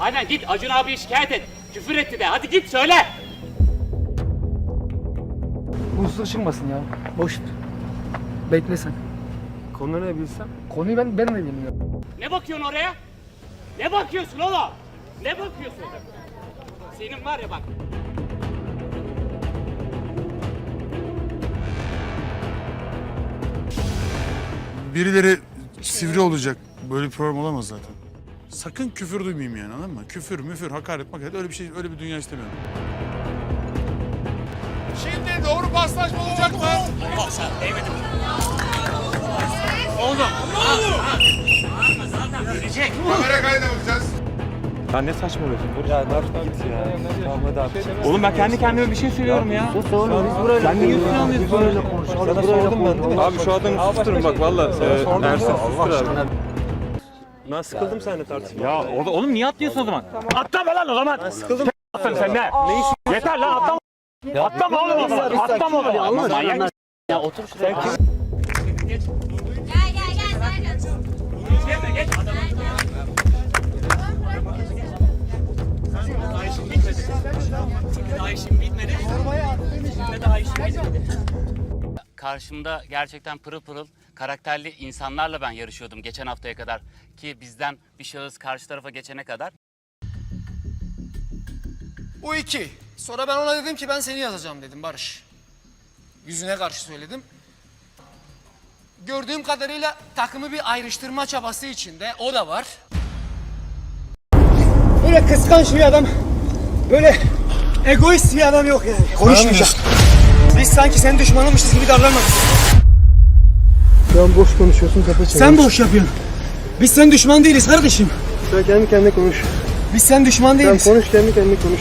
Aynen git Acun abiye şikayet et. Küfür etti de hadi git söyle. Huysuz çıkmasın ya. Boş. Bekle sen. Konu ne bilsem? Konuyu ben ben de bilmiyorum. Ne bakıyorsun oraya? Ne bakıyorsun oğlum? Ne bakıyorsun? Senin var ya bak. Birileri sivri olacak. Böyle bir program olamaz zaten. Sakın küfür duymayayım yani anladın mı? Küfür, müfür, hakaret, makaret öyle bir şey, öyle bir dünya istemiyorum. Şimdi doğru paslaşma olacak mı? Görecek. Kamera kaydına bakacağız. Ya ne saçmalıyorsun Barış? Ya Barış git ya. Tamam hadi abi. Oğlum ben kendi kendime bir şey söylüyorum ya. Sus oğlum biz burayla Sen niye üstüne alıyorsun? Biz burayla konuşalım. Sana sordum ben değil mi? Abi şu adamı susturun bak valla. Ee, Ersin sustur abi. Ben sıkıldım seninle tartışma. Ya orada oğlum niye atlıyorsun o zaman? Atlama lan o zaman. Ben sıkıldım. Sen sen ne? Ne işin? Yeter lan atlama. Atlama oğlum o zaman. Atlama o zaman. Manyak? Ya otur şuraya. Gel gel gel geç. Daha işim bitmedi. Daha işim bitmedi. Daha işim bitmedi. Karşımda gerçekten pırıl pırıl karakterli insanlarla ben yarışıyordum geçen haftaya kadar. Ki bizden bir şahıs karşı tarafa geçene kadar. Bu iki. Sonra ben ona dedim ki ben seni yazacağım dedim Barış. Yüzüne karşı söyledim. Gördüğüm kadarıyla takımı bir ayrıştırma çabası içinde. O da var. Böyle kıskanç bir adam, böyle egoist bir adam yok yani. Konuşmayacak. Biz sanki senin düşmanınmışız gibi davranmadık. Şu an boş konuşuyorsun kafa çevir. Sen boş yapıyorsun. Biz senin düşman değiliz kardeşim. Sen kendi kendine konuş. Biz senin düşman Sen değiliz. konuş kendi kendine konuş.